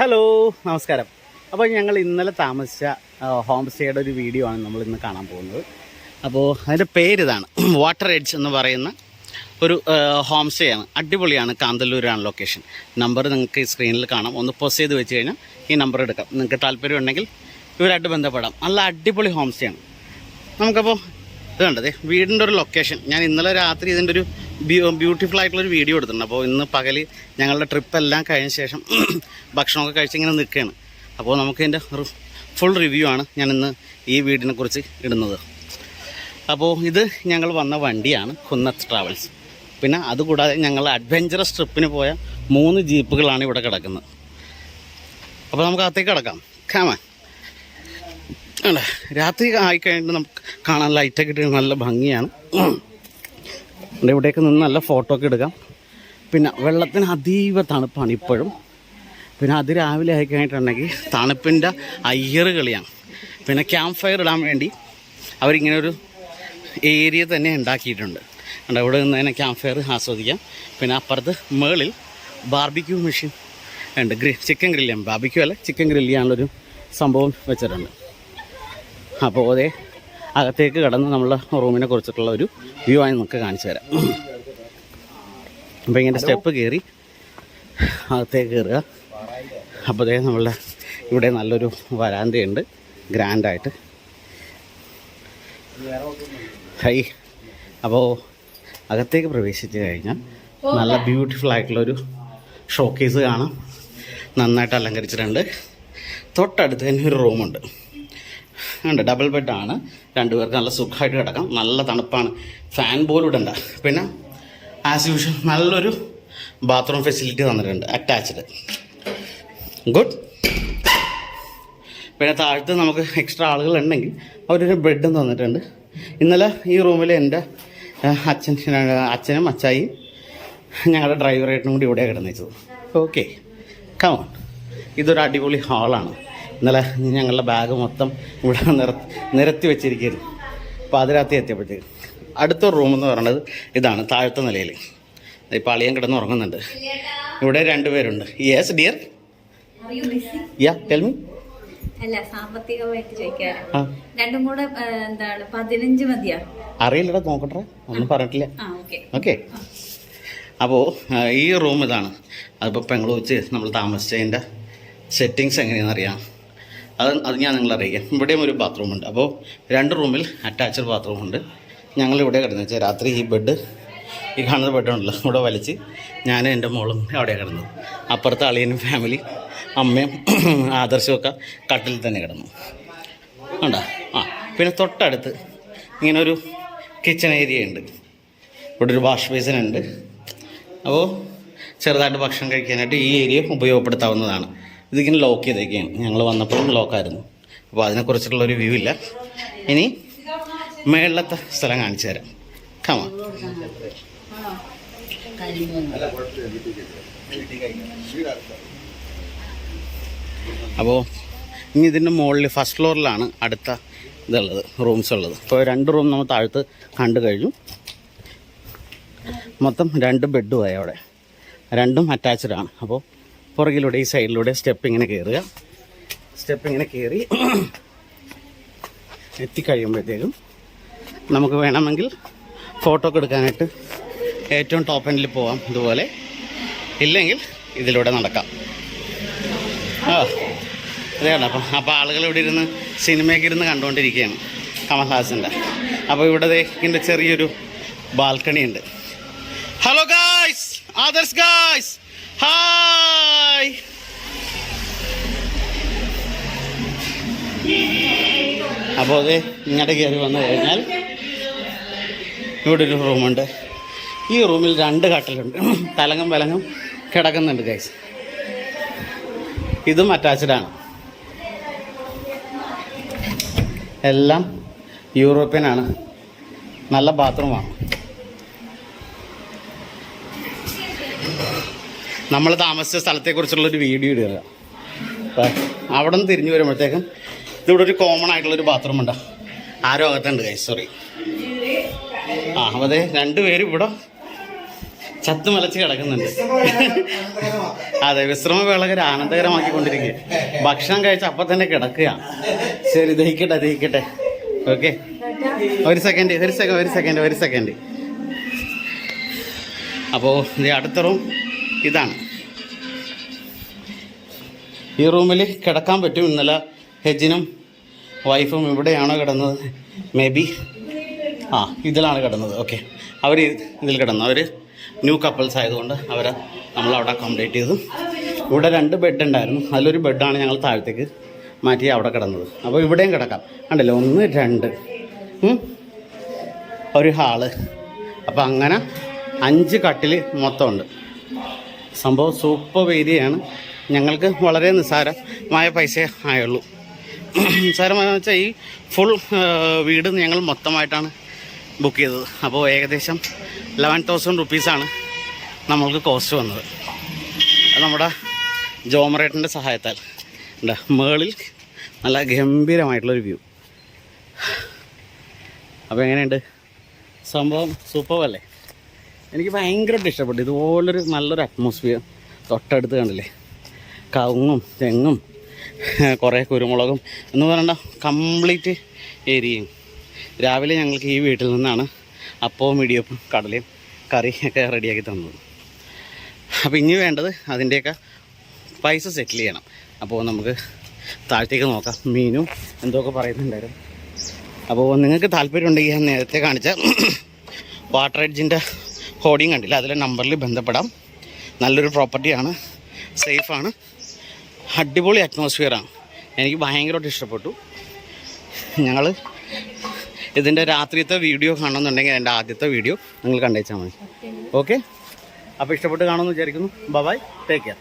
Hello നമസ്കാരം. അപ്പോൾ ഞങ്ങൾ ഇന്നലെ താമസിച്ച ഹോം സ്റ്റേയുടെ ഒരു വീഡിയോ ആണ് നമ്മൾ ഇന്ന് കാണാൻ പോകുന്നത്. അപ്പോൾ അതിന്റെ പേരിതാണ് വാട്ടർ എഡ്ജ് എന്ന് പറയുന്ന ഒരു ഹോം സ്റ്റേ ആണ് അടിപൊളിയാണ് കാന്തല്ലൂരാണ് ലൊക്കേഷൻ നമ്പർ നിങ്ങൾക്ക് ഈ സ്ക്രീനിൽ കാണാം. ഒന്ന് പോസ് ചെയ്ത് വെച്ച് കഴിഞ്ഞാൽ ഈ നമ്പർ എടുക്കാം. നിങ്ങൾക്ക് താല്പര്യം ഉണ്ടെങ്കിൽ ഇവരായിട്ട് ബന്ധപ്പെടാം. നല്ല അടിപൊളി ഹോം സ്റ്റേ ആണ് നമുക്കപ്പോൾ ഇത് കണ്ടതേ വീടിന്റെ ഒരു ലൊക്കേഷൻ ഞാൻ ഇന്നലെ രാത്രി ഇതിന്റെ ഒരു ബ്യൂ ബ്യൂട്ടിഫുൾ ആയിട്ടുള്ളൊരു വീഡിയോ എടുത്തിട്ടുണ്ട്. അപ്പോൾ ഇന്ന് പകൽ ഞങ്ങളുടെ ട്രിപ്പ് എല്ലാം കഴിഞ്ഞ ശേഷം ഭക്ഷണമൊക്കെ കഴിച്ച് ഇങ്ങനെ നിൽക്കുകയാണ്. അപ്പോൾ നമുക്ക് ഇതിന്റെ ഫുൾ റിവ്യൂ ആണ് ഞാൻ ഇന്ന് ഈ വീടിനെ കുറിച്ച് ഇടുന്നത്. അപ്പോൾ ഇത് ഞങ്ങൾ വന്ന വണ്ടിയാണ് കുന്നത്ത് ട്രാവൽസ് പിന്നെ അതുകൂടാതെ ഞങ്ങൾ അഡ്വഞ്ചറസ് ട്രിപ്പിന് പോയ മൂന്ന് ജീപ്പുകളാണ് ഇവിടെ കിടക്കുന്നത്. അപ്പോൾ നമുക്ക് അകത്തേക്ക് കിടക്കാം. കാമാൻ രാത്രി ആയിക്കഴിഞ്ഞിട്ട് നമുക്ക് കാണാൻ ലൈറ്റൊക്കെ ഇട്ട് നല്ല ഭംഗിയാണ്. ഇവിടെ ഇവിടെയൊക്കെ നിന്ന് നല്ല ഫോട്ടോ ഒക്കെ എടുക്കാം. പിന്നെ വെള്ളത്തിന് അതീവ തണുപ്പാണ് ഇപ്പോഴും. പിന്നെ അതിരാവിലെ ആയിക്കഴിഞ്ഞിട്ടുണ്ടെങ്കിൽ തണുപ്പിന്റെ അയ്യർ കളിയാണ്. പിന്നെ ക്യാമ്പ് ഫയർ ഇടാൻ വേണ്ടി അവരിങ്ങനെ ഒരു ഏരിയ തന്നെ ഉണ്ടാക്കിയിട്ടുണ്ട്. ഉണ്ട് ഇവിടെ നിന്ന് തന്നെ ക്യാമ്പ് ഫയർ ആസ്വദിക്കാം. പിന്നെ അപ്പുറത്ത് മേളിൽ ബാർബിക്യൂ മെഷീൻ ഉണ്ട്. ഗ്രി ചിക്കൻ ഗ്രില്ലാണ് ബാർബിക്യൂ അല്ല ചിക്കൻ ഗ്രില്ല് സംഭവം വെച്ചിട്ടുണ്ട്. അപ്പോൾ അതേ അകത്തേക്ക് കടന്ന് നമ്മളെ റൂമിനെ കുറിച്ചിട്ടുള്ള ഒരു വ്യൂ ആയി നമുക്ക് കാണിച്ചു തരാം. അപ്പോൾ ഇങ്ങനെ സ്റ്റെപ്പ് കയറി അകത്തേക്ക് കയറുക അപ്പോൾ അതേ നമ്മളുടെ ഇവിടെ നല്ലൊരു വരാന്തയുണ്ട്. ഗ്രാൻഡായിട്ട് ഹൈ. അപ്പോൾ അകത്തേക്ക് പ്രവേശിച്ച് കഴിഞ്ഞാൽ നല്ല ബ്യൂട്ടിഫുൾ ആയിട്ടുള്ളൊരു ഷോക്കേസ് കാണാം. നന്നായിട്ട് അലങ്കരിച്ചിട്ടുണ്ട്. തൊട്ടടുത്ത് തന്നെ ഒരു റൂമുണ്ട് ഉണ്ട് ഡബിൾ ബെഡാണ് രണ്ടുപേർക്ക് നല്ല സുഖമായിട്ട് കിടക്കാം. നല്ല തണുപ്പാണ്. ഫാൻ പോലും ഇടണ്ട. പിന്നെ ആസ് യൂഷ്വൽ നല്ലൊരു ബാത്റൂം ഫെസിലിറ്റി തന്നിട്ടുണ്ട്. അറ്റാച്ച്ഡ് ഗുഡ് പിന്നെ താഴത്ത് നമുക്ക് എക്സ്ട്രാ ആളുകൾ ഉണ്ടെങ്കിൽ അവരൊരു ബെഡും തന്നിട്ടുണ്ട്. ഇന്നലെ ഈ റൂമിൽ എന്റെ അച്ഛൻ അച്ഛനും അച്ചായി ഞങ്ങളുടെ ഡ്രൈവറായിട്ടും കൂടി ഇവിടെ കിടന്നേച്ചത് ഓക്കെ കമോൺ ഇതൊരു അടിപൊളി ഹാളാണ് ഇന്നലെ ഞങ്ങളുടെ ബാഗ് മൊത്തം ഇവിടെ നിര നിരത്തി വെച്ചിരിക്കുന്നു. പാതിരാത്രി എത്തിയപ്പോഴത്തേക്ക് അടുത്ത റൂം എന്ന് പറയുന്നത് ഇതാണ് താഴത്തെ നിലയിൽ ഇപ്പോൾ അളിയൻ കിടന്ന് ഉറങ്ങുന്നുണ്ട്. ഇവിടെ രണ്ടുപേരുണ്ട് yes dear yeah tell me അല്ല സാമ്പത്തികമായിട്ട് ചോദിക്കാറ് ആ. രണ്ടും കൂടെ ആ, എന്താണ് പതിനഞ്ച് മതിയാ? അറിയില്ലടാ നോക്കട്ടെ. ഒന്നും പറഞ്ഞിട്ടില്ല. ഓക്കെ. അപ്പോൾ ഈ റൂം ഇതാണ്. അതിപ്പോൾ പെങ്ങളൂച്ച് നമ്മൾ താമസിച്ചതിന്റെ സെറ്റിങ്സ് എങ്ങനെയാണെന്ന് അറിയാം. അത് അത് ഞാൻ നിങ്ങളെ അറിയിക്കാം ഇവിടെയും ഒരു ബാത്റൂം ഉണ്ട്. അപ്പോൾ രണ്ട് റൂമിൽ അറ്റാച്ച്ഡ് ബാത്റൂം ഉണ്ട്. ഞങ്ങൾ ഇവിടെ കിടന്നു വെച്ചാൽ രാത്രി ഈ ബെഡ് ഈ കാണുന്ന ബെഡുണ്ടല്ലോ ഇവിടെ വലിച്ച് ഞാൻ എന്റെ മോളും അവിടെ കിടന്നു അപ്പുറത്തെ അളിയനും ഫാമിലി അമ്മയും ആദർശമൊക്കെ കട്ടിൽ തന്നെ കിടന്നു. ഉണ്ടോ ആ പിന്നെ തൊട്ടടുത്ത് ഇങ്ങനൊരു കിച്ചൺ ഏരിയ ഉണ്ട്. ഇവിടെ ഒരു വാഷ് ബേസിൻ ഉണ്ട്. അപ്പോൾ ചെറുതായിട്ട് ഭക്ഷണം കഴിക്കാനായിട്ട് ഈ ഏരിയ ഉപയോഗപ്പെടുത്താവുന്നതാണ്. ഇതിങ്ങനെ ലോക്ക് ചെയ്തേക്കാണ് ഞങ്ങൾ വന്നപ്പോഴും ലോക്കായിരുന്നു അപ്പോൾ അതിനെക്കുറിച്ചിട്ടുള്ള ഒരു വ്യൂ ഇല്ല. ഇനി മേളിലത്തെ സ്ഥലം കാണിച്ചു തരാം. കമാ അപ്പോൾ ഇനി ഇതിന്റെ മുകളിൽ ഫസ്റ്റ് ഫ്ലോറിലാണ് അടുത്ത ഇതുള്ളത് റൂംസ് ഉള്ളത്. അപ്പോൾ രണ്ട് റൂം നമ്മൾ താഴത്ത് കണ്ടു കഴിഞ്ഞു. മൊത്തം രണ്ട് ബെഡുമായി അവിടെ. രണ്ടും അറ്റാച്ച്ഡ് ആണ്. അപ്പോൾ പുറകിലൂടെ ഈ സൈഡിലൂടെ സ്റ്റെപ്പ് ഇങ്ങനെ കയറുക സ്റ്റെപ്പ് ഇങ്ങനെ കയറി എത്തിക്കഴിയുമ്പോഴത്തേക്കും നമുക്ക് വേണമെങ്കിൽ ഫോട്ടോ ഒക്കെ എടുക്കാനായിട്ട് ഏറ്റവും ടോപ്പ് എൻഡിൽ പോവാം ഇതുപോലെ. ഇല്ലെങ്കിൽ ഇതിലൂടെ നടക്കാം. ആ അതെയാണ് അപ്പം അപ്പോൾ ആളുകൾ ഇവിടെ ഇരുന്ന് സിനിമയൊക്കെ ഇരുന്ന് കണ്ടുകൊണ്ടിരിക്കുകയാണ് കമൽഹാസന്റെ അപ്പോൾ ഇവിടെ ഇതിന്റെ ചെറിയൊരു ബാൽക്കണി ഉണ്ട്. ഹലോ ഗായ്സ് ആദർസ് ഗായ്സ് ഹായ് അപ്പോൾ അത് ഇങ്ങോട്ട് കയറി വന്നു കഴിഞ്ഞാൽ ഇവിടെ ഒരു റൂമുണ്ട്. ഈ റൂമിൽ രണ്ട് കട്ടിലുണ്ട്. തലങ്ങും വിലങ്ങും കിടക്കുന്നുണ്ട് ഗൈസ് ഇതും ആണ്. എല്ലാം യൂറോപ്യൻ ആണ്. നല്ല ബാത്റൂമാണ് നമ്മൾ താമസിച്ച സ്ഥലത്തെക്കുറിച്ചുള്ളൊരു വീഡിയോ ഇടുക. അവിടെ നിന്ന് തിരിഞ്ഞു വരുമ്പോഴത്തേക്കും ഇതിവിടെ ഒരു കോമൺ ആയിട്ടുള്ളൊരു ബാത്റൂം ഉണ്ട്? ആരോ അകത്തുണ്ട് കൈ സോറി ആ അതെ രണ്ടുപേരും ഇവിടെ ചത്ത് മലച്ച് കിടക്കുന്നുണ്ട്. അതെ വിശ്രമ വേളകർ ആനന്ദകരമാക്കിക്കൊണ്ടിരിക്കുക ഭക്ഷണം കഴിച്ച അപ്പം തന്നെ കിടക്കുക ശരി ദഹിക്കട്ടെ ദഹിക്കട്ടെ. ഓക്കെ ഒരു സെക്കൻഡ് ഒരു സെക്കൻഡ് ഒരു സെക്കൻഡ് ഒരു സെക്കൻഡ് അപ്പോൾ അടുത്ത റൂം ഇതാണ്. ഈ റൂമിൽ കിടക്കാൻ പറ്റും ഇന്നലെ ഹെജിനും വൈഫും ഇവിടെയാണോ കിടന്നത്? മേ ബി ആ ഇതിലാണ് കിടന്നത്. ഓക്കെ അവർ ഇതിൽ കിടന്നു. അവർ ന്യൂ കപ്പിൾസ് ആയതുകൊണ്ട് അവരെ നമ്മൾ അവിടെ അക്കോമഡേറ്റ് ചെയ്തു. ഇവിടെ രണ്ട് ബെഡ് ഉണ്ടായിരുന്നു. അതിലൊരു ബെഡാണ് ഞങ്ങൾ താഴത്തേക്ക് മാറ്റി അവിടെ കിടന്നത്. അപ്പോൾ ഇവിടെയും കിടക്കാം. ഉണ്ടല്ലോ ഒന്ന് രണ്ട്. ഒരു ഹാൾ. അപ്പോൾ അങ്ങനെ അഞ്ച് കട്ടിൽ മൊത്തമുണ്ട്. സംഭവം സൂപ്പർ ഏരിയയാണ് ഞങ്ങൾക്ക് വളരെ നിസ്സാരമായ പൈസ ആയുള്ളൂ. നിസ്സാരമായെന്ന് വെച്ചാൽ ഈ ഫുൾ വീട് ഞങ്ങൾ മൊത്തമായിട്ടാണ് ബുക്ക് ചെയ്തത്. അപ്പോൾ ഏകദേശം ലെവൻ തൗസൻഡ് റുപ്പീസാണ് നമ്മൾക്ക് കോസ്റ്റ് വന്നത്. നമ്മുടെ ജോമറേട്ടന്റെ സഹായത്താൽ. ഉണ്ട് മേളിൽ നല്ല ഗംഭീരമായിട്ടുള്ളൊരു വ്യൂ അപ്പോൾ എങ്ങനെയുണ്ട്? സംഭവം സൂപ്പർ അല്ലേ? എനിക്ക് ഭയങ്കരമായിട്ട് ഇഷ്ടപ്പെട്ടു. ഇതുപോലൊരു നല്ലൊരു അറ്റ്മോസ്ഫിയർ തൊട്ടടുത്ത് കണ്ടില്ലേ? കവുങ്ങും തെങ്ങും കുറേ കുരുമുളകും എന്ന് പറയണ്ട കംപ്ലീറ്റ് ഏരിയയും. രാവിലെ ഞങ്ങൾക്ക് ഈ വീട്ടിൽ നിന്നാണ് അപ്പവും ഇടിയപ്പും കടലയും കറിയൊക്കെ റെഡിയാക്കി തന്നത്. അപ്പോൾ ഇനി വേണ്ടത് അതിന്റെയൊക്കെ പൈസ സെറ്റിൽ ചെയ്യണം. അപ്പോൾ നമുക്ക് താഴത്തേക്ക് നോക്കാം. മീനും എന്തൊക്കെ പറയുന്നുണ്ടായിരുന്നു. അപ്പോൾ നിങ്ങൾക്ക് താല്പര്യം ഉണ്ടെങ്കിൽ ഞാൻ നേരത്തെ കാണിച്ച വാട്ടർ എഡ്ജിന്റെ ഹോർഡിങ് കണ്ടില്ല? അതിലെ നമ്പറിൽ ബന്ധപ്പെടാം. നല്ലൊരു പ്രോപ്പർട്ടിയാണ് സേഫാണ് അടിപൊളി അറ്റ്മോസ്ഫിയറാണ് എനിക്ക് ഭയങ്കരമായിട്ട് ഇഷ്ടപ്പെട്ടു. ഞങ്ങൾ ഇതിന്റെ രാത്രിയത്തെ വീഡിയോ കാണണമെന്നുണ്ടെങ്കിൽ എന്റെ ആദ്യത്തെ വീഡിയോ നിങ്ങൾ കണ്ടേച്ചാൽ മതി. ഓക്കെ അപ്പോൾ ഇഷ്ടപ്പെട്ട് കാണുമെന്ന് വിചാരിക്കുന്നു. Bye-bye take care